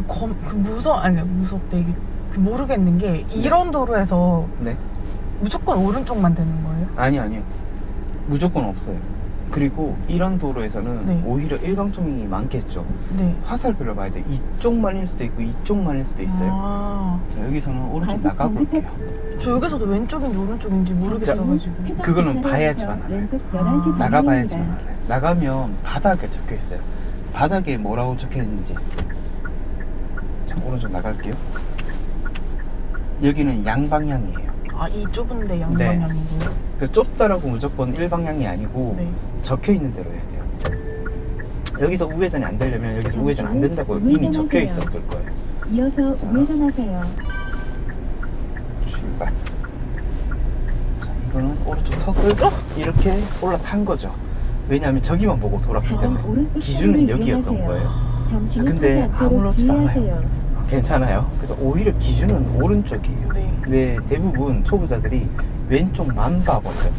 저 검, 그 무서, 아니, 무섭대. 이게 그 모르겠는 게, 이런 도로에서 네. 무조건 오른쪽만 되는 거예요? 아니 아니요. 무조건 없어요. 그리고 이런 도로에서는 네. 오히려 일방통행이 많겠죠. 네. 화살표를 봐야 돼. 이쪽만일 수도 있고 이쪽만일 수도 있어요. 아, 자 여기서는 오른쪽 과속 나가 볼게요. 저 여기서도 왼쪽인지 오른쪽인지 모르겠어가지고. 그거는 봐야지만 알아요. 아. 11시 나가봐야지만. 알아요. 나가면 바닥에 적혀 있어요. 바닥에 뭐라고 적혀 있는지. 자 오른쪽 나갈게요. 여기는 양방향이에요. 아, 이 좁은데 양방향이고요? 그 좁다라고 무조건 일방향이 아니고 네. 적혀 있는 대로 해야 돼요. 여기서 우회전이 안 되려면 여기서 잠시 우회전 안후 된다고 이미 적혀 우회전하세요. 있었을 거예요. 이어서 자. 우회전하세요. 출발. 자, 이거는 오른쪽 턱을 이렇게 올라탄 거죠. 왜냐하면 저기만 보고 돌았기 가장 때문에 오른쪽 기준은 여기였던 이용하세요. 거예요. 잠시 후 근데 아무렇지도 않아요. 주의하세요. 괜찮아요. 그래서 오히려 기준은 오른쪽이에요. 네. 근데 대부분 초보자들이 왼쪽만 봐버려요.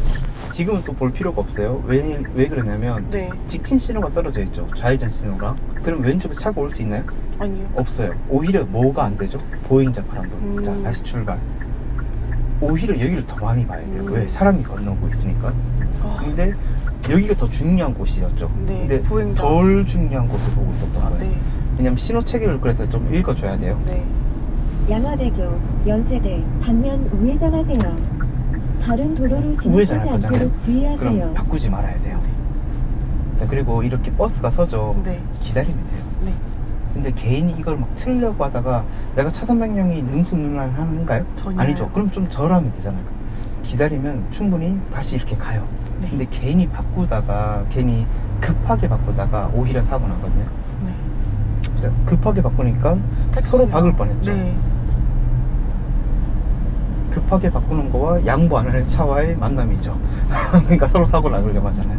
지금은 또 볼 필요가 없어요. 왜, 왜 그러냐면 네. 직진 신호가 떨어져 있죠. 좌회전 신호랑. 그럼 왼쪽에 차가 올 수 있나요? 아니요. 없어요. 오히려 뭐가 안 되죠? 보행자 파란불. 음. 자, 다시 출발. 오히려 여기를 더 많이 봐야 돼요. 음. 왜? 사람이 건너고 있으니까. 아, 근데 여기가 더 중요한 곳이었죠. 네, 근데 보행자. 덜 중요한 곳을 보고 있었던 아, 거예요. 네. 왜냐면 신호 체계를 그래서 좀 읽어줘야 돼요. 네. 양화대교 연세대 방면 우회전하세요. 다른 도로로 우회전할 진입하지 거잖아요. 않도록 주의하세요. 그럼 바꾸지 말아야 돼요. 자, 그리고 이렇게 버스가 서죠. 네. 기다리면 돼요. 네. 근데 개인이 이걸 막 틀려고 하다가 내가 차선 변경이 능수능란한가요? 전혀요. 아니죠. 그럼 좀 덜하면 되잖아요. 기다리면 충분히 다시 이렇게 가요. 네. 근데 괜히 바꾸다가 괜히 급하게 바꾸다가 오히려 사고 나거든요. 네. 그래서 급하게 바꾸니까 서로 택시요. 박을 뻔했죠. 네. 급하게 바꾸는 거와 양보 안 하는 차와의 만남이죠. 그러니까 서로 사고 나려고 하잖아요.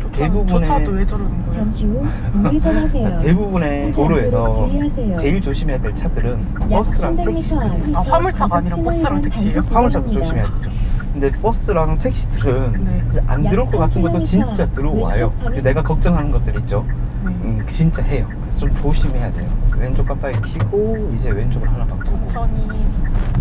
저 대부분의- 차도 왜 저러는 거예요? 잠시 후 우회전하세요. 자, 대부분의 도로에서 주의하세요. 제일 조심해야 될 차들은 약 버스랑 300m 택시. 아, 화물차가 아니라 버스랑 택시예요? 화물차도 조심해야 되죠. 근데 버스랑 택시들은 네. 안약 들어올 것 같은 것도 3km 진짜 들어와요. 방향. 내가 걱정하는 것들 있죠. 네. 음, 진짜 해요. 그래서 좀 조심해야 돼요. 왼쪽 깜빡이 켜고 이제 왼쪽을 하나 방 두고. 천천히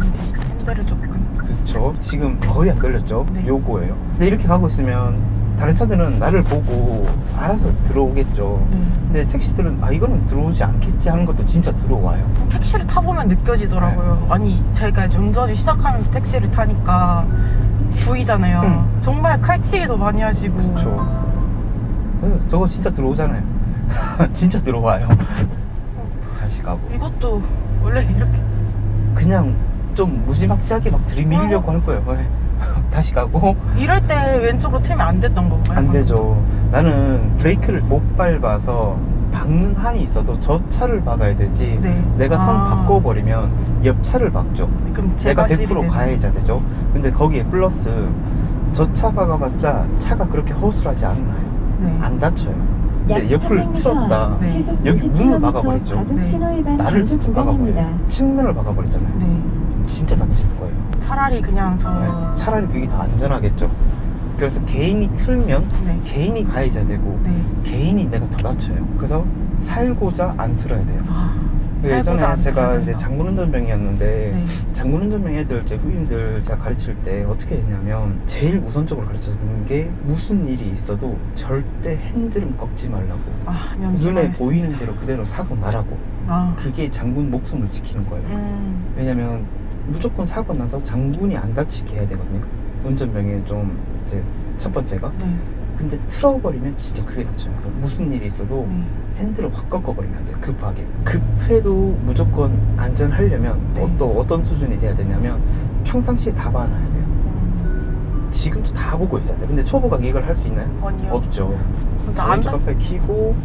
이제 핸들을 조금 그렇죠. 지금 거의 안 걸렸죠. 네. 요거예요. 근데 이렇게 가고 있으면 다른 차들은 나를 보고 알아서 들어오겠죠. 네. 근데 택시들은 아 이거는 들어오지 않겠지 하는 것도 진짜 들어와요. 택시를 타보면 느껴지더라고요. 아니 제가 운전을 시작하면서 택시를 타니까 보이잖아요. 음. 정말 칼치기도 많이 하시고. 그렇죠. 저거 진짜 들어오잖아요. 진짜 들어와요. 다시 가고. 이것도 원래 이렇게 그냥 좀 무지막지하게 막 들이밀려고 할 거예요. 네. 다시 가고 이럴 때 왼쪽으로 틀면 안 됐던 건가요? 안 되죠. 나는 브레이크를 못 밟아서 박는 한이 있어도 저 차를 박아야 되지. 네. 내가 선 아. 바꿔버리면 옆 차를 박죠. 그럼 제가 제가 100% 가해자 되죠. 근데 거기에 플러스 저 차 박아봤자 차가 그렇게 허술하지 않나요? 네. 안 다쳐요. 근데 약 옆을 300m, 틀었다. 네. 여기 90km 문을 막아버리죠. 네. 나를 단속 진짜. 박아버려요. 측면을 박아버리잖아요. 네. 진짜 다칠 거예요. 차라리 그냥 저 네. 차라리 그게 더 안전하겠죠. 그래서 개인이 틀면 네. 개인이 가해자 되고 네. 개인이 내가 더 다쳐요. 그래서 살고자 안 틀어야 돼요. 아, 그 예전에 안 제가 이제 된다. 장군 운전병이었는데 네. 장군 운전병 애들 제 후임들 제가 가르칠 때 어떻게 했냐면 제일 우선적으로 가르쳐 주는 게 무슨 일이 있어도 절대 핸들은 꺾지 말라고 아, 눈에. 보이는 대로 그대로 사고 나라고 아. 그게 장군 목숨을 지키는 거예요. 음. 왜냐면 무조건 사고 나서 장군이 안 다치게 해야 되거든요. 운전병의 좀 이제 첫 번째가. 네. 근데 틀어버리면 진짜 크게 다쳐요. 그래서 무슨 일이 있어도 네. 핸들을 확 꺾어버리면 안 돼요. 급하게. 급해도 무조건 안전하려면 네. 어, 또 어떤 수준이 돼야 되냐면 평상시에 다 봐놔야 돼요. 음. 지금도 다 보고 있어야 돼요. 근데 초보가 이걸 할 수 있나요? 아니요. 없죠. 근데 안 왼쪽 다... 깜빡이 켜고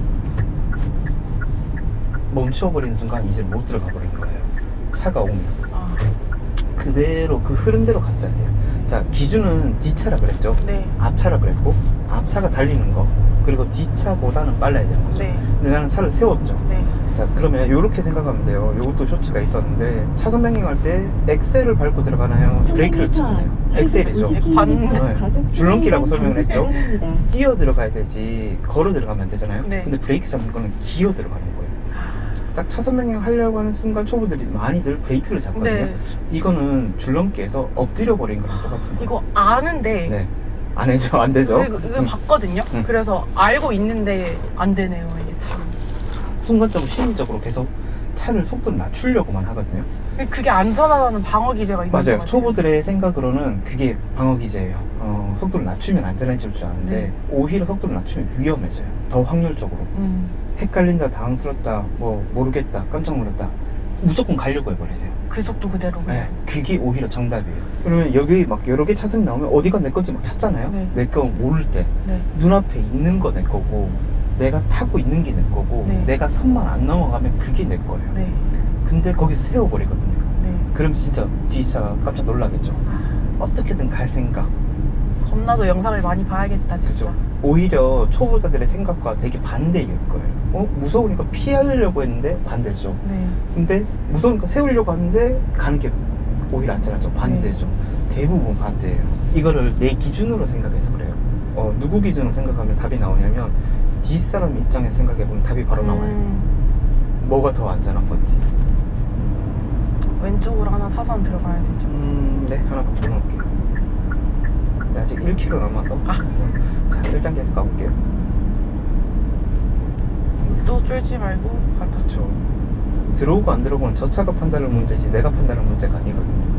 멈춰버리는 순간 이제 못 들어가 버리는 거예요. 차가 오면. 아, 그대로 그 흐름대로 갔어야 돼요. 자 기준은 뒤차라 그랬죠. 네. 앞차라 그랬고 앞차가 달리는 거 그리고 뒤차보다는 빨라야 되는 거죠. 네. 근데 나는 차를 세웠죠. 네. 자 그러면 이렇게 생각하면 돼요. 이것도 쇼츠가 있었는데 차선 변경할 때 엑셀을 밟고 들어가나요? 브레이크를 돼요. 엑셀이죠. 네, 봤는데. 줄넘기라고 설명을 했죠. 뛰어 들어가야 되지 걸어 들어가면 안 되잖아요. 네. 근데 브레이크 잡는 거는 기어 들어가는 거예요. 딱 차선 변경 하려고 하는 순간 초보들이 많이들 브레이크를 잡거든요. 네. 이거는 줄넘기에서 엎드려 버린 거랑 똑같은 거예요. 이거 아는데 네. 안 해죠, 안 되죠. 이거, 이거 음. 봤거든요. 음. 그래서 알고 있는데 안 되네요. 이게 참. 순간적으로 심리적으로 계속 차를 속도를 낮추려고만 하거든요. 그게 안전하다는 방어 기제가 있는 것 맞아요. 초보들의 생각으로는 그게 방어 기제예요. 어, 속도를 낮추면 안전해질 줄 아는데 네. 오히려 속도를 낮추면 위험해져요. 더 확률적으로. 음, 헷갈린다, 당황스럽다, 뭐 모르겠다, 깜짝 놀랐다. 무조건 가려고 해버리세요. 그 속도 그대로. 네, 그게 오히려 정답이에요. 그러면 여기 막 여러 개 차선이 나오면 어디가 내 건지 막 찾잖아요. 네. 내거 모를 때 네. 눈앞에 있는 거 내 거고 내가 타고 있는 게 내 거고 네. 내가 선만 안 넘어가면 그게 내 거예요. 네. 근데 거기서 세워버리거든요. 네. 그럼 진짜 뒤 차가 깜짝 놀라겠죠. 어떻게든 갈 생각. 겁나도 영상을 많이 봐야겠다 진짜. 그죠? 오히려 초보자들의 생각과 되게 반대일 거예요. 어? 무서우니까 피하려고 했는데 반대죠. 네. 근데 무서우니까 세우려고 하는데 가는 게 오히려 안전하죠. 반대죠. 대부분 반대예요. 이거를 내 기준으로 생각해서 그래요. 어, 누구 기준으로 생각하면 답이 나오냐면 뒷 사람 입장에서 생각해 보면 답이 바로 나와요. 음, 뭐가 더 안전한 건지. 왼쪽으로 하나 차선 들어가야 되죠. 음, 네, 하나 바꿔 놓을게요. 네, 아직 1km 남아서. 아. 자, 1단계에서 가볼게요. 또 쫄지 말고 가자. 그렇죠. 들어오고 안 들어오고는 저 차가 판단할 문제지 내가 판단할 문제가 아니거든요.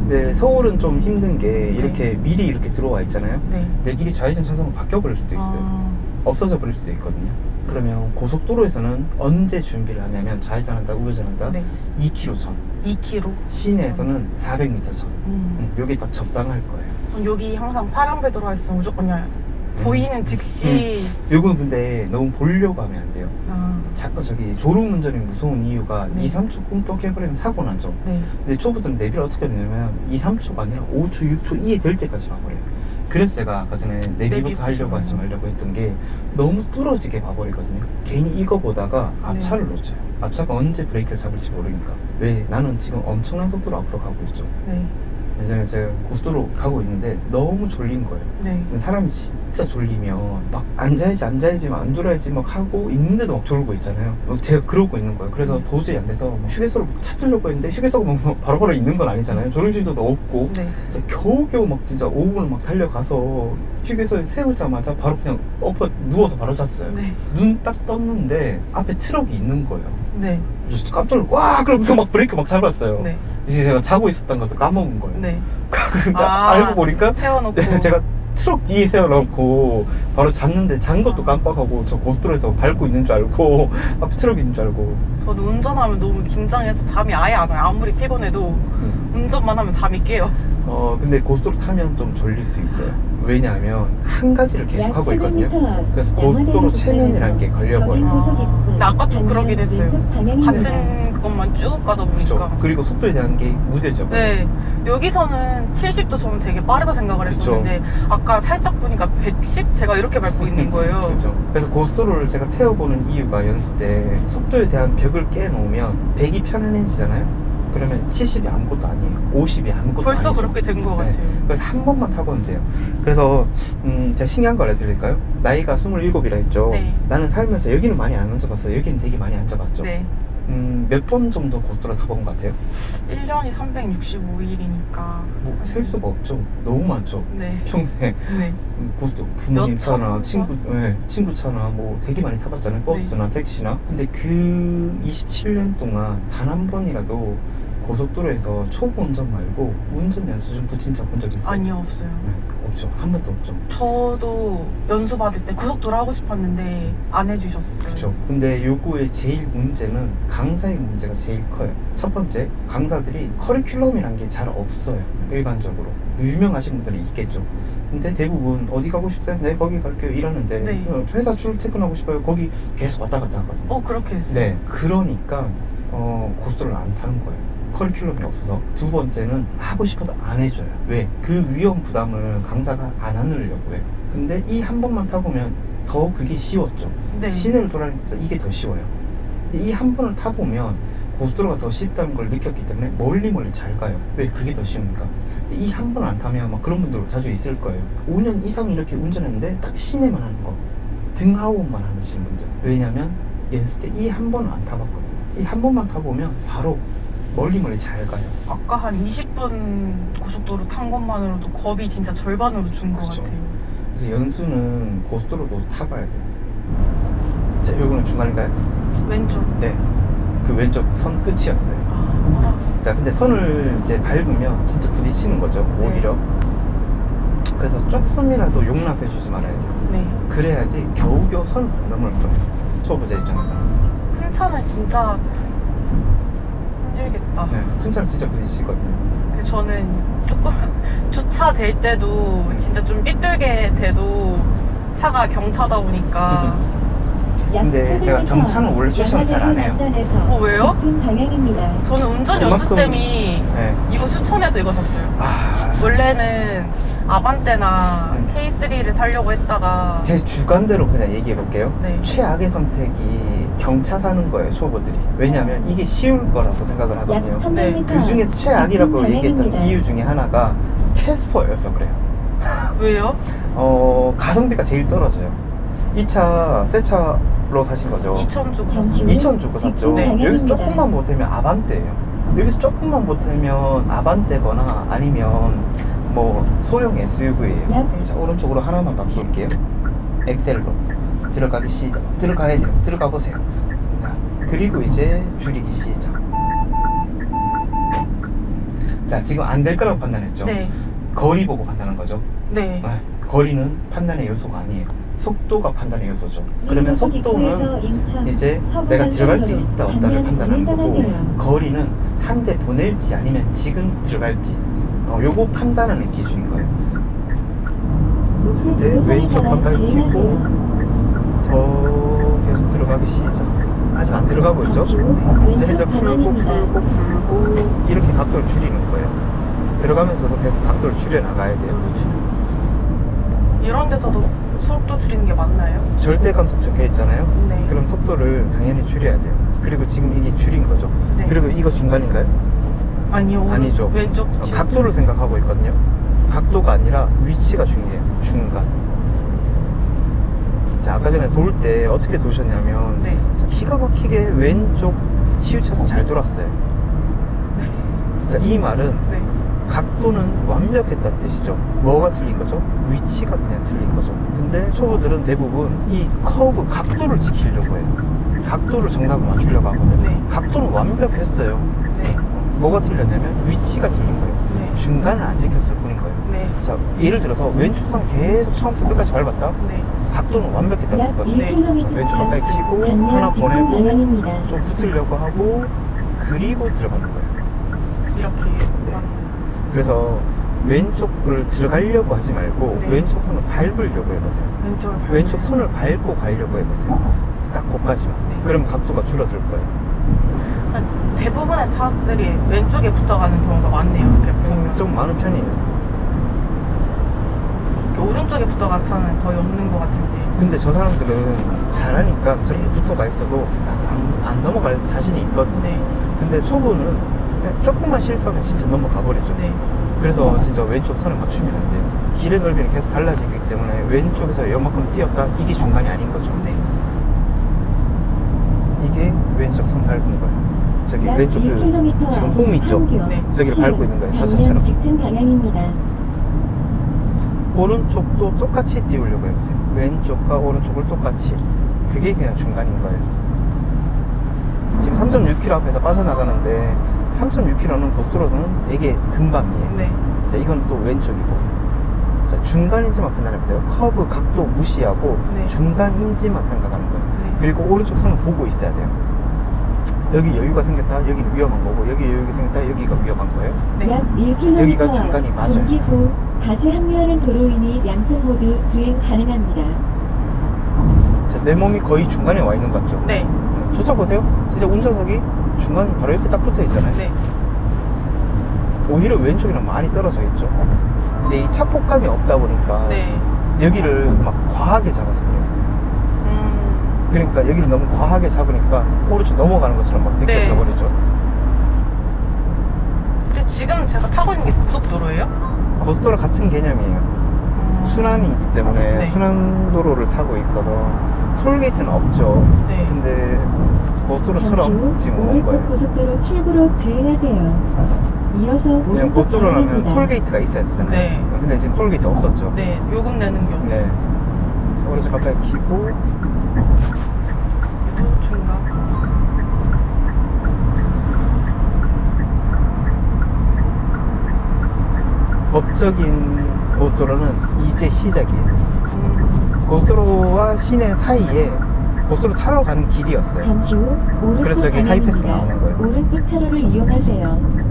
근데 서울은 좀 힘든 게 이렇게 미리 이렇게 들어와 있잖아요. 네. 내 길이 좌회전 차선으로 바뀌어 버릴 수도 있어요. 아, 없어져 버릴 수도 있거든요. 그러면 고속도로에서는 언제 준비를 하냐면 좌회전한다, 우회전한다. 네. 2km 전. 2km. 시내에서는 400m 전. 음. 음, 요게 딱 적당할 거예요. 전 여기 항상 파란불 들어와 있으면 무조건 그냥 보이는 즉시 요건 근데 너무 보려고 하면 안 돼요. 아, 자, 어, 저기 졸음 운전이 무서운 이유가 네. 2, 3초 꿈뻑 해버리면 사고 나죠. 네. 근데 초보들은 내비를 어떻게 하냐면 2, 3초가 아니라 5초, 6초 이해 될 때까지 봐버려요. 그래서 제가 아까 전에 내비부터 하려고 하지. 말려고 했던 게 너무 뚫어지게 봐버리거든요. 괜히 이거 보다가 앞차를 네. 놓쳐요. 앞차가 언제 브레이크를 잡을지 모르니까. 왜? 나는 지금 엄청난 속도로 앞으로 가고 있죠. 네. 예전에 제가 고속도로 가고 있는데 너무 졸린 거예요. 네. 사람이 진짜 졸리면 막 앉아야지 앉아야지 막 앉으라야지 막 하고 있는데도 막 졸고 있잖아요. 막 제가 그러고 있는 거예요. 그래서 도저히 안 돼서 막 휴게소를 찾으려고 했는데 휴게소가 뭐 바로바로 있는 건 아니잖아요. 졸음실도 없고 네. 진짜 겨우겨우 막 진짜 5분을 막 달려가서 휴게소에 세우자마자 바로 그냥 엎어 누워서 바로 잤어요. 네. 눈 딱 떴는데 앞에 트럭이 있는 거예요. 네. 그래서 깜짝 놀라 와 그러면서 막 브레이크 막 잡았어요. 네. 이제 제가 자고 있었던 것도 까먹은 거예요. 네. 근데 아. 알고 보니까 세워놓고. 네, 제가 트럭 뒤에 세워놓고 바로 잤는데 잔 것도 깜빡하고 저 고속도로에서 밟고 있는 줄 알고 앞에 트럭이 있는 줄 알고 저는 운전하면 너무 긴장해서 잠이 아예 안 와요. 아무리 피곤해도 운전만 하면 잠이 깨요. 어 근데 고속도로 타면 좀 졸릴 수 있어요 왜냐하면 한 가지를 계속 하고 있거든요 그래서 고속도로 체면이라는 게 걸려버려요 아, 근데 아까 좀 그러긴 했어요. 같은 그것만 쭉 가다 그렇죠 보니까. 그리고 속도에 대한 게 버려요 네. 여기서는 70도 저는 되게 빠르다 생각을 그쵸. 했었는데 아까 살짝 보니까 110? 제가 이렇게 밟고 있는 거예요. 그렇죠. 그래서 고속도로를 제가 태워보는 이유가 연습 때 속도에 대한 벽을 깨놓으면 100이 편안해지잖아요. 그러면 70이 아무것도 아니에요. 50이 아무것도 벌써 아니죠. 그렇게 된것 네. 같아요. 그래서 한 번만 타보면 돼요. 그래서 음, 제가 신기한 거 알려드릴까요? 나이가 27이라 했죠. 네. 나는 살면서 여기는 많이 안 앉아봤어요. 여기는 되게 많이 앉아봤죠. 네. 음, 몇 번 정도 고속도로 타본 것 같아요? 1년이 365일이니까. 뭐, 셀 수가 없죠. 너무 많죠. 네. 평생 네. 음, 고속도로 부모님 몇 차나 번? 친구, 네, 친구 차나 뭐 되게 많이 타봤잖아요. 버스나 택시나. 근데 그 27년 동안 단 한 번이라도 고속도로에서 초보 운전 말고 운전 연수 좀 붙인 차본적 있어요? 아니요, 없어요. 네, 없죠. 한 번도 없죠. 저도 연수 받을 때 고속도로 하고 싶었는데 안 해주셨어요. 그렇죠. 근데 요거의 제일 문제는 강사의 문제가 제일 커요. 첫 번째, 강사들이 커리큘럼이란 게 잘 없어요. 일반적으로. 유명하신 분들이 있겠죠. 근데 대부분 어디 가고 싶대? 네, 거기 갈게요. 이러는데 네. 어, 회사 출퇴근하고 싶어요. 거기 계속 왔다 갔다 하거든요. 어, 그렇게 했어요. 네. 그러니까 어, 고속도로를 안 타는 거예요. 커리큘럼이 없어서 두 번째는 하고 싶어도 안 해줘요. 왜? 그 위험 부담을 강사가 안 하려고 해요. 근데 이 한 번만 타보면 더 그게 쉬웠죠. 네. 시내를 돌아다니까 이게 더 쉬워요. 이 한 번을 타보면 고속도로가 더 쉽다는 걸 느꼈기 때문에 멀리 멀리 잘 가요. 왜? 그게 더 쉬우니까. 이 한 번 안 타면 막 그런 분들 자주 있을 거예요. 5년 이상 이렇게 운전했는데 딱 시내만 하는 거. 등하원만 하시는 분들. 왜냐면 연습 때 이 한 번을 안 타봤거든요. 이 한 번만 타보면 바로 멀리 멀리 잘 가요. 아까 한 20분 고속도로 탄 것만으로도 겁이 진짜 절반으로 준 것 그쵸. 같아요. 그래서 연수는 고속도로도 타봐야 돼요. 자, 요거는 중간인가요? 왼쪽. 네. 그 왼쪽 선 끝이었어요. 아, 자, 근데 선을 이제 밟으면 진짜 부딪히는 거죠, 네. 오히려. 그래서 조금이라도 용납해 주지 말아야 돼요. 네. 그래야지 겨우겨우 선 안 넘을 거예요. 초보자 입장에서는. 큰 차는 진짜 힘들겠다. 네. 큰 차는 진짜 부딪히거든요. 그래서 저는 조금 주차될 때도 진짜 좀 삐뚤게 돼도 차가 경차다 보니까 근데 제가 경차는 원래 추천을 잘안 해요. 어, 왜요? 직진 방향입니다. 저는 운전 그만큼- 연수쌤이 네. 이거 추천해서 이거 샀어요. 아, 원래는 아반떼나 음. K3를 사려고 했다가 제 주관대로 그냥 얘기해 볼게요. 네. 최악의 선택이 경차 사는 거예요, 초보들이. 왜냐면 이게 쉬울 거라고 생각을 약 하거든요. 300m. 네, 그 중에서 최악이라고 얘기했던. 이유 중에 하나가 캐스퍼여서 그래요. 왜요? 어, 가성비가 제일 떨어져요. 이 차, 새 차로 사신 거죠? 2천 주고 샀어요. 후 2천 주고 샀죠. 네. 여기서. 조금만 보태면 아반떼예요. 여기서 조금만 보태면 아반떼거나 아니면 뭐 소형 SUV예요. 약 자, 오른쪽으로 하나만 바꿀게요. 엑셀로 들어가기 시작. 들어가야 돼요. 들어가 보세요. 자, 그리고 이제 줄이기 시작. 자, 지금 안 될 거라고 판단했죠. 네. 거리 보고 판단한 거죠. 네. 아, 거리는 판단의 요소가 아니에요. 속도가 판단의 요소죠. 그러면 속도는 이제 내가 들어갈 수 있다 없다를 판단하는 거고 거리는 한 대 보낼지 아니면 지금 들어갈지 어, 요거 판단하는 기준인 거예요. 이제 왼쪽 바깥 끼고 저기에서 들어가기 시작. 아직 안 들어가고 있죠? 이제 헤드 풀고 풀고 풀고 이렇게 각도를 줄이는 거예요. 들어가면서도 계속 각도를 줄여 나가야 돼요. 도로 줄. 이런 데서도 속도 줄이는 게 맞나요? 절대 감속 적혀 있잖아요. 네. 그럼 속도를 당연히 줄여야 돼요. 그리고 지금 이게 줄인 거죠. 네. 그리고 이거 중간인가요? 아니요. 오른- 아니죠. 왼쪽 어, 줄. 각도를 생각하고 있거든요. 각도가 아니라 위치가 중요해요. 중간. 자, 아까 전에 돌 때 어떻게 도셨냐면 네. 자, 기가 막히게 왼쪽 치우쳐서 잘 돌았어요. 자, 이 말은 네. 각도는 완벽했다는 뜻이죠. 뭐가 틀린 거죠? 위치가 그냥 틀린 거죠. 근데 초보들은 대부분 이 커브 각도를 지키려고 해요. 각도를 정답을 맞추려고 하거든요. 네. 각도는 완벽했어요. 네. 뭐가 틀렸냐면 위치가 틀린 거예요. 네. 중간을 안 지켰을 뿐인 거예요. 네. 자, 예를 들어서 왼쪽 선 계속 처음부터 끝까지 밟았다? 네. 각도는 완벽했다는 약 거죠. 네. 1km 왼쪽 가까이 키고 하나 보내고. 좀 붙으려고 하고 그리고 들어가는 거예요. 이렇게. 네. 그래서 왼쪽을 들어가려고 하지 말고 네. 왼쪽 선을 밟으려고 해보세요. 왼쪽을 밟- 왼쪽 선을 밟고 가려고 해보세요. 딱 거기까지만. 네. 그럼 각도가 줄어들 거예요. 대부분의 차들이 왼쪽에 붙어가는 경우가 많네요. 이렇게 보면. 음, 좀 많은 편이에요. 이렇게 오른쪽에 붙어간 차는 거의 없는 것 같은데. 근데 저 사람들은 잘하니까 저렇게 네. 붙어가 있어도 안, 안 넘어갈 자신이 있거든요. 네. 근데 초보는 그냥 조금만 실수하면 진짜 넘어가 버리죠. 네. 그래서 진짜 왼쪽 선을 맞추면 안 돼요. 길의 넓이는 계속 달라지기 때문에 왼쪽에서 요만큼 뛰었다 이게 중간이 아닌 거죠. 네. 이게 왼쪽 선 밟은 거예요. 저기 약 왼쪽 그 1km 지금 홈 있죠? 네. 저기를 밟고 있는 거예요. 자차처럼. 직진 방향입니다. 오른쪽도 똑같이 띄우려고 해보세요. 왼쪽과 오른쪽을 똑같이. 그게 그냥 중간인 거예요. 지금 3.6km 앞에서 빠져나가는데 3.6km는 고속도로에서는 되게 금방이에요. 네. 자, 이건 또 왼쪽이고. 자, 중간인지만 판단해보세요. 커브 각도 무시하고 네. 중간인지만 생각하는 거예요. 네. 그리고 오른쪽 선을 보고 있어야 돼요. 여기 여유가 생겼다, 여기는 위험한 거고, 여기 여유가 생겼다, 여기가 위험한 거예요. 네. 약 1km 여기가 중간이 맞아요. 분기 후 다시 합류하는 도로이니 양쪽 모두 주행 가능합니다. 자, 내 몸이 거의 중간에 와 있는 것 같죠? 네. 저차 보세요. 진짜 운전석이 중간 바로 옆에 딱 붙어 있잖아요. 네. 오히려 왼쪽이랑 많이 떨어져 있죠. 근데 이 차폭감이 없다 보니까 네. 여기를 막 과하게 잡아서 그래요. 음. 그러니까 여기를 너무 과하게 잡으니까 오른쪽 넘어가는 것처럼 막 느껴져 네. 버리죠. 근데 지금 제가 타고 있는 게 고속도로예요? 고속도로 같은 개념이에요. 음. 순환이기 때문에 네. 순환도로를 타고 있어서 톨게이트는 없죠. 네. 근데 고속도로처럼 잠시 지금 후 오는 오른쪽 거예요. 고속도로 출구로 주행하세요. 이어서 그냥 오른쪽 고속도로라면 방향입니다. 톨게이트가 있어야 되잖아요. 네. 근데 지금 톨게이트 없었죠. 네, 요금 내는 경우. 네. 자, 오른쪽 또 중간. 법적인 고속도로는 이제 시작이에요. 음, 고속도로와 시내 사이에 고속도로 타러 가는 길이었어요. 잠시 후 오른쪽 그래서 저기 하이패스가. 나오는 거예요. 오른쪽 차로를 이용하세요.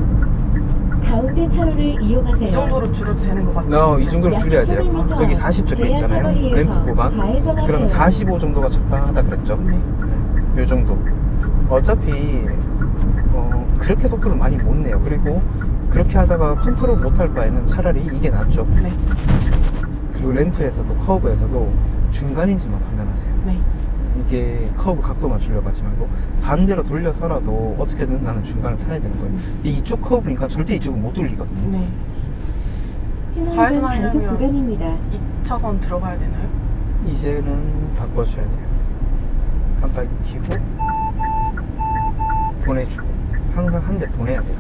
가운데 차로를 이용하세요. 이 정도로 줄여도 되는 것 같아요. 너이 정도로 줄여야 돼요. 저기 40 적혀 있잖아요. 램프 구간. 그러면 45 정도가 적당하다 그랬죠. 네. 요 정도. 어차피 어, 그렇게 속도를 많이 못 내요. 그리고 그렇게 하다가 컨트롤 못할 바에는 차라리 이게 낫죠. 네. 그리고 램프에서도 커브에서도 중간인지만 판단하세요. 네. 이게 커브 각도 맞추려고 하지 말고 반대로 돌려서라도 어떻게든 나는 중간을 타야 되는 거예요. 근데 이쪽 커브니까 절대 이쪽은 못 돌리거든요. 네. 단속 구간입니다. 2차선 들어가야 되나요? 이제는 바꿔줘야 돼요. 깜빡이 켜고 보내주고 항상 한 대 보내야 돼요.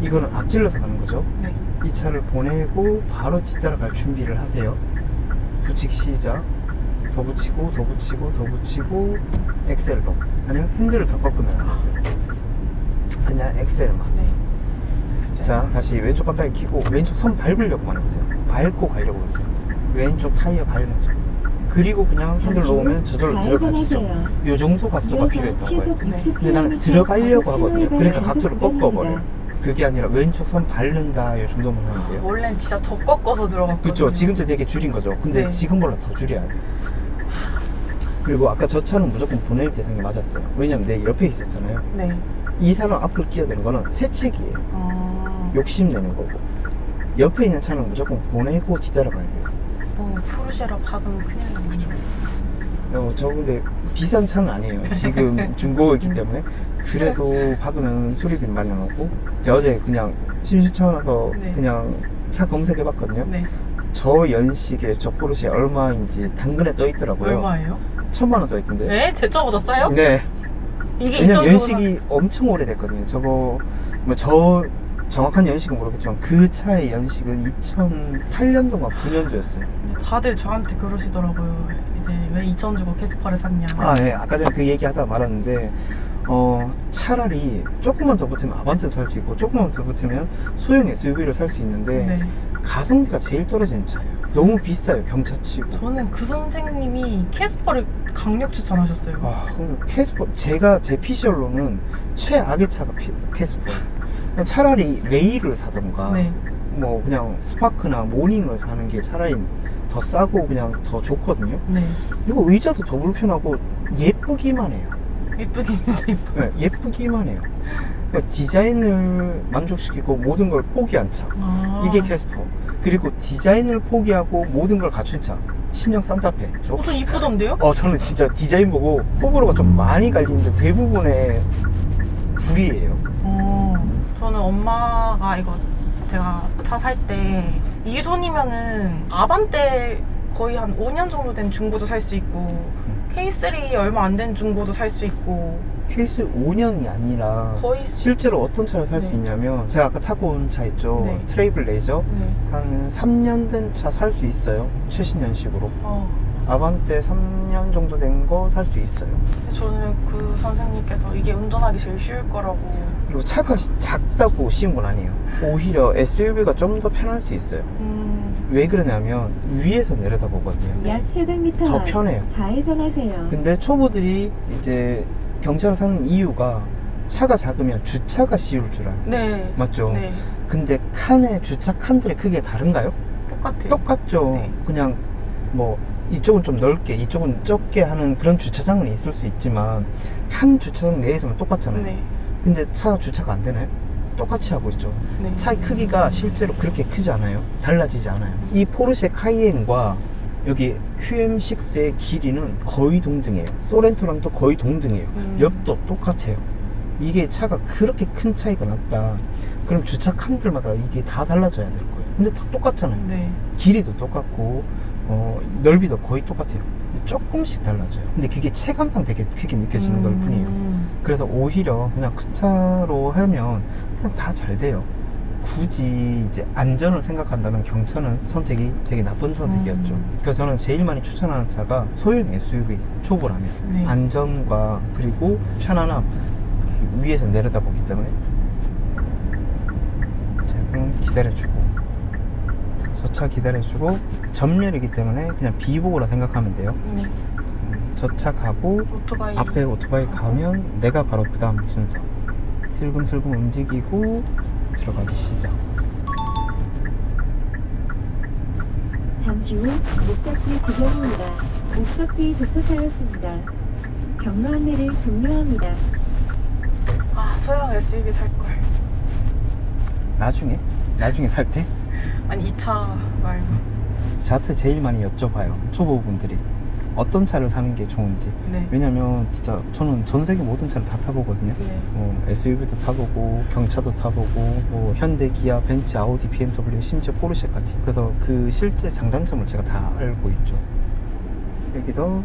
이거는 앞질러서 가는 거죠. 네. 이 차를 보내고 바로 뒤따라갈 준비를 하세요. 붙이기 시작. 더 붙이고 더 붙이고 더 붙이고 엑셀로 아니면 핸들을 더 꺾으면 안 됐어요. 그냥 엑셀만. 네. 자 다시 왼쪽 깜빡이 켜고 왼쪽 선 밟으려고만 해보세요. 밟고 가려고 했어요. 왼쪽 타이어 밟으면서. 그리고 그냥 핸들 놓으면 저절로 들어가시죠. 요 정도 각도가 이어서 필요했던 거예요. 네. 60km 근데 나는 들어가려고 하거든요. 그러니까 각도를. 꺾어버려요. 그게 아니라 왼쪽 선 밟는다 요 정도만 하면 돼요. 원래는 진짜 더 꺾어서 들어갔거든요. 그렇죠. 지금도 되게 줄인 거죠. 근데 네. 지금보다 더 줄여야 돼요. 그리고 아까 저 차는 무조건 보낼 대상이 맞았어요. 왜냐면 내 옆에 있었잖아요. 네. 이 사람 앞으로 끼어드는 거는 새책이에요. 어... 욕심내는 거고. 옆에 있는 차는 무조건 보내고 뒤따라가야 돼요. 어, 포르쉐라 박으면 큰일 나는 거죠. 어, 저 근데 비싼 차는 아니에요. 지금 중고이기 때문에. 그래도 박으면 수리비 많이 나고. 제가 어제 그냥 나서 네. 그냥 차 검색해봤거든요. 네. 저 연식에 저 포르쉐 얼마인지 당근에 떠 있더라고요. 얼마예요? 천만 원 떠 있던데. 네? 제 차보다 싸요? 네. 이게 왜냐면 2.6 연식이 엄청 오래됐거든요. 저거 뭐 저 정확한 연식은 모르겠지만 그 차의 연식은 2008년도가 9년도였어요. 다들 저한테 그러시더라고요. 이제 왜 2천 주고 캐스파를 샀냐. 아, 네. 아까 전에 그 얘기 하다 말았는데 어, 차라리 조금만 더 붙으면 아반떼 살 수 있고 조금만 더 붙으면 소형 SUV를 살 수 있는데 네. 가성비가 제일 떨어지는 차예요. 너무 비싸요. 경차치고. 저는 그 선생님이 캐스퍼를 강력 추천하셨어요. 아, 그럼 캐스퍼 제가 제 피셜로는 최악의 차가 피- 캐스퍼예요. 그냥 차라리 레이를 사던가 네. 뭐 그냥 스파크나 모닝을 사는 게 차라리 더 싸고 그냥 더 좋거든요. 네. 그리고 의자도 더 불편하고 예쁘기만 해요. 예쁘긴 진짜 예뻐. 네, 예쁘기만 해요. 그러니까 디자인을 만족시키고 모든 걸 포기한 차. 아. 이게 캐스퍼. 그리고 디자인을 포기하고 모든 걸 갖춘 차. 신형 산타페. 저- 어, 좀 이쁘던데요? 어, 저는 진짜 디자인 보고 호불호가 좀 많이 갈리는데 대부분의 불이에요. 어, 저는 엄마가 이거 제가 차 살 때 이 돈이면은 아반떼 거의 한 5년 정도 된 중고도 살 수 있고 K3 얼마 안 된 중고도 살 수 있고 케이스 5년이 아니라 거의 실제로 어떤 차를 살 수 네. 있냐면 제가 아까 타고 온 차 있죠. 네. 트레이블 레이저. 네. 한 3년 된 차 살 수 있어요. 최신 연식으로. 어, 아반떼 3년 정도 된 거 살 수 있어요. 저는 그 선생님께서 이게 운전하기 제일 쉬울 거라고 그리고 차가 작다고 쉬운 건 아니에요. 오히려 SUV가 좀 더 편할 수 있어요. 음, 왜 그러냐면 위에서 내려다 보거든요. 약 700m 더앞 편해요. 좌회전하세요. 근데 초보들이 이제 경차를 사는 이유가 차가 작으면 주차가 쉬울 줄 알아요. 네. 맞죠? 네. 근데 칸의 주차 칸들의 크기가 다른가요? 똑같아요. 똑같죠. 네. 그냥 뭐 이쪽은 좀 넓게 이쪽은 적게 하는 그런 주차장은 있을 수 있지만 한 주차장 내에서는 똑같잖아요. 네. 근데 차 주차가 안 되나요? 똑같이 하고 있죠. 네. 차의 크기가 실제로 그렇게 크지 않아요. 달라지지 않아요. 이 포르쉐 카이엔과 여기 QM6의 길이는 거의 동등해요. 소렌토랑도 거의 동등해요. 음. 옆도 똑같아요. 이게 차가 그렇게 큰 차이가 났다. 그럼 주차 칸들마다 이게 다 달라져야 될 거예요. 근데 다 똑같잖아요. 네. 길이도 똑같고 어, 넓이도 거의 똑같아요. 조금씩 달라져요. 근데 그게 체감상 되게 크게 느껴지는 걸 뿐이에요. 음. 그래서 오히려 그냥 큰 차로 하면 그냥 다 잘 돼요. 굳이 이제 안전을 생각한다면 경차는 선택이 되게 나쁜 선택이었죠. 음. 그래서 저는 제일 많이 추천하는 차가 소형 SUV 초보라면 네. 안전과 그리고 편안함 위에서 내려다보기 때문에 조금 기다려주고 저 차 기다려주고 전멸이기 때문에 그냥 비보고라 생각하면 돼요. 네. 저 차 가고 오토바이. 앞에 오토바이 가면 내가 바로 그 다음 순서 슬금슬금 움직이고 들어가기 시작 잠시 후 목적지 지점입니다. 목적지 도착하였습니다. 경로 안내를 종료합니다. 아 소형 SUV 살 걸. 나중에 나중에 살 때 아니 이차 말고. 저한테 제일 많이 여쭤봐요 초보분들이 어떤 차를 사는 게 좋은지 네. 왜냐면 진짜 저는 전 세계 모든 차를 다 타보거든요 네. 뭐 SUV도 타보고 경차도 타보고 뭐 현대, 기아, 벤츠, 아우디, BMW 심지어 포르쉐까지 그래서 그 실제 장단점을 제가 다 알고 있죠 여기서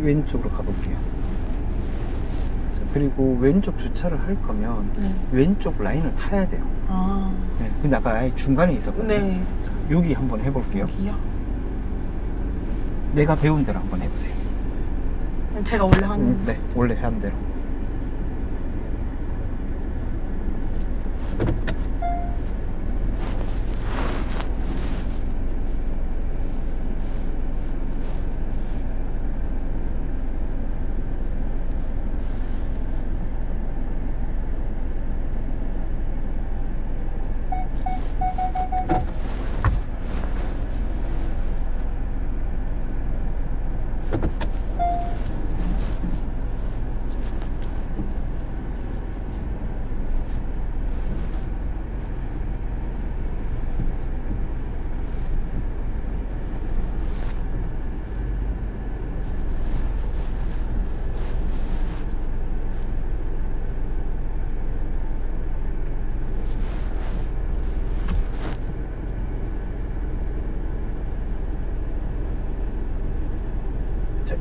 왼쪽으로 가볼게요 자, 그리고 왼쪽 주차를 할 거면 네. 왼쪽 라인을 타야 돼요 아. 네, 근데 아까 아예 중간에 있었거든요 네. 자, 여기 한번 해볼게요 여기요. 내가 배운 대로 한번 해보세요 제가 원래 하는. 네 원래 한 대로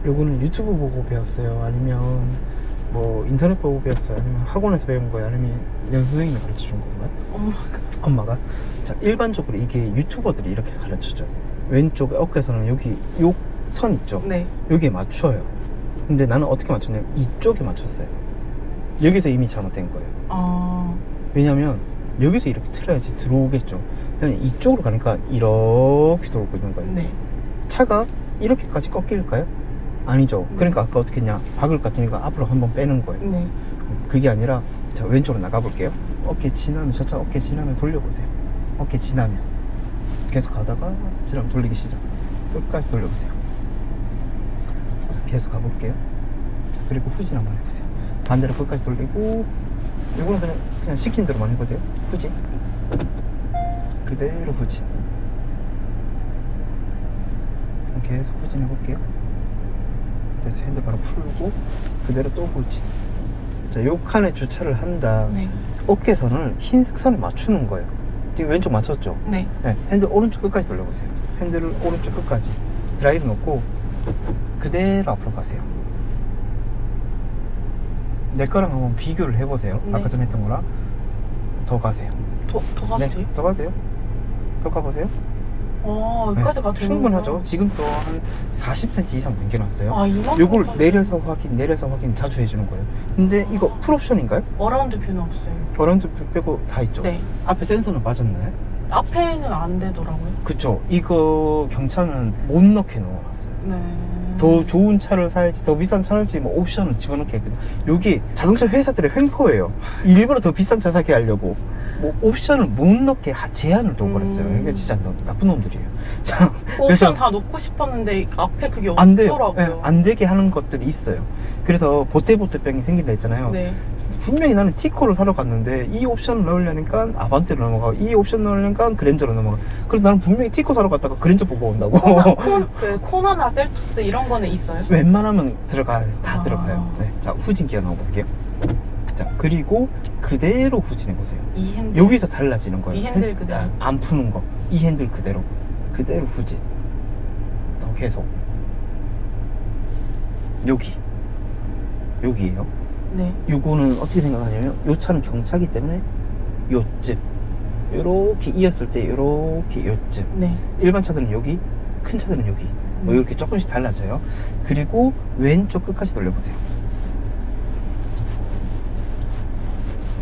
요거는 유튜브 보고 배웠어요? 아니면 뭐 인터넷 보고 배웠어요? 아니면 학원에서 배운 거예요? 아니면 연수 선생님이 가르쳐 준 건가요? 엄마. 엄마가? 자, 일반적으로 이게 유튜버들이 이렇게 가르쳐줘요. 왼쪽 어깨선은 여기 요 선 있죠? 네. 여기에 맞춰요. 근데 나는 어떻게 맞췄냐면 이쪽에 맞췄어요. 여기서 이미 잘못된 거예요. 아. 왜냐면 여기서 이렇게 틀어야지 들어오겠죠. 근데 이쪽으로 가니까 이렇게 돌고 있는 거예요. 네. 차가 이렇게까지 꺾일까요? 아니죠. 그러니까 아까 어떻게 했냐. 박을 같으니까 앞으로 한번 빼는 거예요. 네. 그게 아니라 자 왼쪽으로 나가볼게요. 어깨 지나면 저차 어깨 지나면 돌려보세요. 어깨 지나면 계속 가다가 지나면 돌리기 시작. 끝까지 돌려보세요. 자, 계속 가볼게요. 자, 그리고 후진 한번 해보세요. 반대로 끝까지 돌리고 이거는 그냥 그냥 시킨 대로만 해보세요. 후진. 그대로 후진. 계속 후진 해볼게요. 됐어 핸들 바로 풀고 그대로 또 후진. 자, 요 칸에 주차를 한다. 네. 어깨선을 흰색 선에 맞추는 거예요. 지금 왼쪽 맞췄죠? 네. 네, 핸들 오른쪽 끝까지 돌려보세요. 핸들을 오른쪽 끝까지 드라이브 놓고 그대로 앞으로 가세요. 내 거랑 한번 비교를 해보세요. 네. 아까 전에 했던 거랑 더 가세요. 더, 더 가도 돼요? 더 가도 돼요. 더 가보세요. 아, 네, 여기까지 가도 되는 충분하죠. 지금도 한 40cm 이상 남겨놨어요. 아, 이만 요걸 내려서 확인, 내려서 확인 자주 해주는 거예요. 근데 이거 풀옵션인가요? 어라운드 뷰는 없어요. 어라운드 뷰 빼고 다 있죠? 네. 앞에 센서는 빠졌나요? 앞에는 안 되더라고요. 그쵸. 이거 경차는 못 넣게 넣어놨어요. 네. 더 좋은 차를 사야지, 더 비싼 차를 사야지, 뭐 옵션을 집어넣게 했거든요. 여기 자동차 회사들의 횡포예요. 일부러 더 비싼 차 사게 하려고. 뭐 옵션을 못 넣게 하- 제한을 둬버렸어요. 음. 이게 진짜 나- 나쁜 놈들이에요. 자, 옵션 그래서- 다 놓고 싶었는데 앞에 그게 안 돼요. 없더라고요. 예, 안 되게 하는 것들이 있어요. 그래서 보태보태병이 생긴다 했잖아요. 네. 분명히 나는 티코를 사러 갔는데 이 옵션을 넣으려니까 아반떼로 넘어가고 이 옵션 넣으려니까 그랜저로 넘어가. 그래서 나는 분명히 티코 사러 갔다가 그랜저 보고 온다고. 콘, 그 코나나 셀토스 이런 거는 있어요? 웬만하면 들어가 다 아. 들어가요. 네, 자 후진 기어 넣어볼게요. 자 그리고 그대로 후진해 보세요. 이 핸들. 여기서 달라지는 거예요. 이 핸들 핸- 그대로? 아, 안 푸는 거. 이 핸들 그대로. 그대로 후진. 더 계속. 여기 여기에요. 네. 요거는 어떻게 생각하냐면 요 차는 경차기 때문에 요쯤 요렇게 이었을 때 요렇게 요쯤 네. 일반 차들은 여기 큰 차들은 여기 뭐 음. 이렇게 조금씩 달라져요 그리고 왼쪽 끝까지 돌려보세요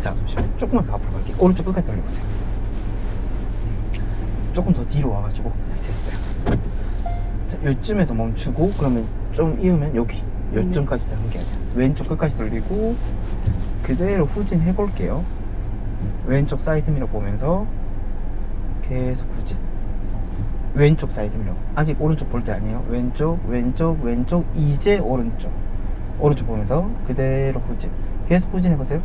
자 잠시만 조금만 더 앞으로 갈게요. 오른쪽 끝까지 돌려보세요. 음. 조금 더 뒤로 와가지고. 네, 됐어요. 자 요쯤에서 멈추고 그러면 좀 이으면 여기 요쯤까지 게 아니야 왼쪽 끝까지 돌리고 그대로 후진해 볼게요. 왼쪽 사이드미러 보면서 계속 후진. 왼쪽 사이드미러. 아직 오른쪽 볼 때 아니에요. 왼쪽 왼쪽 왼쪽 이제 오른쪽. 오른쪽 보면서 그대로 후진. 계속 후진해 보세요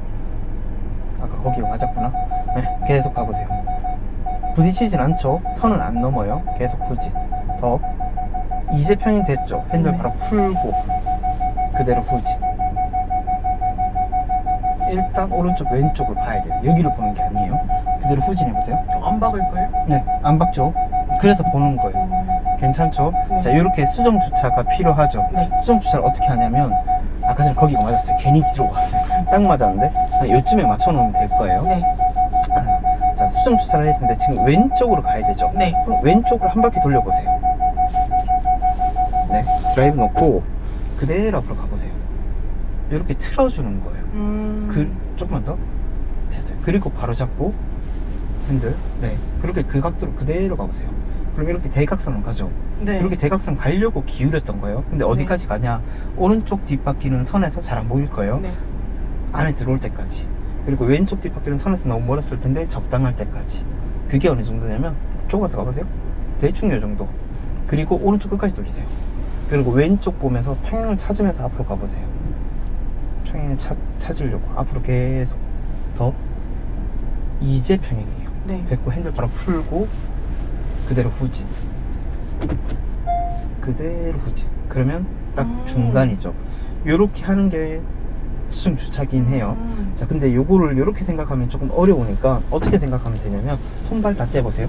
거기로 맞았구나 네 계속 가보세요 부딪히진 않죠 선을 안 넘어요 계속 후진 더 이제 편이 됐죠 핸들 네. 바로 풀고 그대로 후진 일단 오른쪽 왼쪽을 봐야 돼요 여기를 보는 게 아니에요 그대로 후진해 보세요 안 박을까요? 네, 안 박죠. 그래서 보는 거예요. 괜찮죠? 네. 자, 이렇게 수정 주차가 필요하죠. 네. 수정 주차를 어떻게 하냐면 아까 전에 거기가 맞았어요. 괜히 뒤로 갔어요. 딱 맞았는데 한 요쯤에 맞춰 놓으면 될 거예요. 네. 자, 수정 주차를 해야 되는데 지금 왼쪽으로 가야 되죠. 네. 그럼 왼쪽으로 한 바퀴 돌려보세요. 네, 드라이브 놓고 그대로 앞으로 가보세요. 이렇게 틀어주는 거예요. 음. 그 조금만 더 됐어요. 그리고 바로 잡고 핸들 네 그렇게 그 각도로 그대로 가보세요. 그럼 이렇게 대각선으로 가죠. 네. 이렇게 대각선 가려고 기울였던 거예요. 근데 어디까지 가냐? 오른쪽 뒷바퀴는 선에서 잘 안 보일 거예요. 네. 안에 들어올 때까지. 그리고 왼쪽 뒷바퀴는 선에서 너무 멀었을 텐데 적당할 때까지. 그게 어느 정도냐면 조금만 더 가보세요. 대충 요 정도. 그리고 오른쪽 끝까지 돌리세요. 그리고 왼쪽 보면서 평행을 찾으면서 앞으로 가보세요. 평행을 찾, 찾으려고 앞으로 계속 더 이제 평행이에요. 네. 됐고 핸들 바로 풀고 그대로 후진 그대로 후진 그러면 딱 음. 중간이죠 요렇게 하는 게 수중 주차긴 해요 음. 자 근데 요거를 요렇게 생각하면 조금 어려우니까 어떻게 생각하면 되냐면 손발 다 떼보세요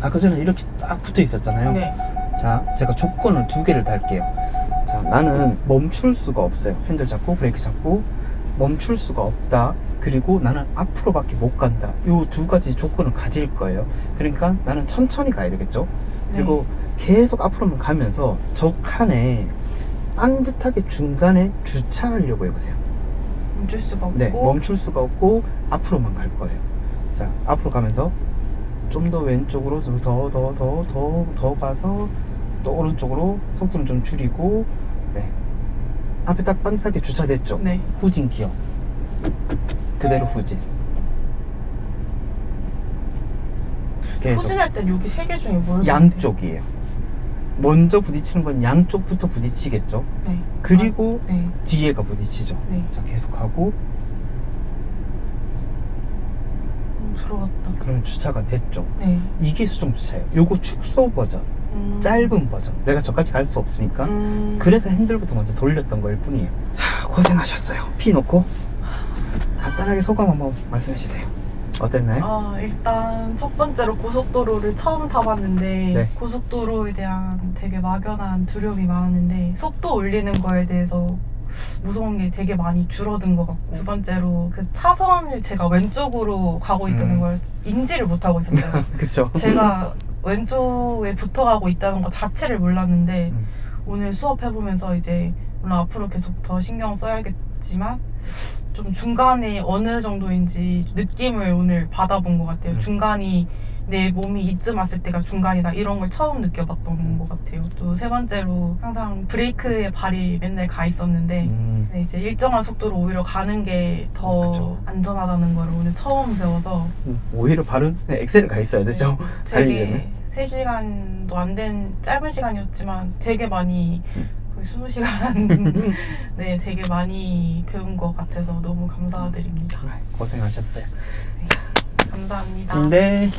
아까 전에 이렇게 딱 붙어 있었잖아요 네. 자, 제가 조건을 두 개를 달게요. 자, 나는 멈출 수가 없어요. 핸들 잡고 브레이크 잡고 멈출 수가 없다. 그리고 나는 앞으로밖에 못 간다. 이 두 가지 조건을 가질 거예요. 그러니까 나는 천천히 가야 되겠죠. 그리고 계속 앞으로만 가면서 저 칸에 반듯하게 중간에 주차하려고 해보세요. 멈출 수가 없고. 네, 멈출 수가 없고 앞으로만 갈 거예요. 자, 앞으로 가면서 좀 더 왼쪽으로 좀 더 더 더 더 더 가서 또 오른쪽으로 속도를 좀 줄이고 네. 앞에 딱 반듯하게 주차됐죠? 네. 후진 기어. 그대로 후진. 계속 후진할 때 여기 세 개 중에 뭘? 양쪽이에요. 먼저 부딪히는 건 양쪽부터 부딪히겠죠? 네. 그리고 아, 네. 뒤에가 부딪히죠. 네. 자, 계속하고 음, 들어갔다. 그러면 주차가 됐죠. 네. 이게 수정 주차예요. 요거 축소 버전, 음. 짧은 버전. 내가 저까지 갈 수 없으니까. 음. 그래서 핸들부터 먼저 돌렸던 거일 뿐이에요. 자, 고생하셨어요. 피 놓고 간단하게 소감 한번 말씀해 주세요. 어땠나요? 아, 일단 첫 번째로 고속도로를 처음 타봤는데 네. 고속도로에 대한 되게 막연한 두려움이 많았는데 속도 올리는 거에 대해서 무서운 게 되게 많이 줄어든 것 같고 두 번째로 그 차선을 제가 왼쪽으로 가고 있다는 음. 걸 인지를 못하고 있었어요. 그쵸? 제가 왼쪽에 붙어가고 있다는 것 자체를 몰랐는데 음. 오늘 수업해보면서 이제 물론 앞으로 계속 더 신경 써야겠지만 좀 중간에 어느 정도인지 느낌을 오늘 받아본 것 같아요. 음. 중간이 내 몸이 이쯤 왔을 때가 중간이다 이런 걸 처음 느껴봤던 것 같아요. 또 세 번째로 항상 브레이크에 발이 맨날 가 있었는데 음, 네, 이제 일정한 속도로 오히려 가는 게더 그쵸. 안전하다는 걸 오늘 처음 배워서 음, 오히려 발은 네, 엑셀을 가 있어야 되죠. 달리려면. 되게 3시간도 안 된 짧은 시간이었지만 되게 많이 음. 거의 20시간 네 되게 많이 배운 것 같아서 너무 감사드립니다. 고생하셨어요. 감사합니다. 네.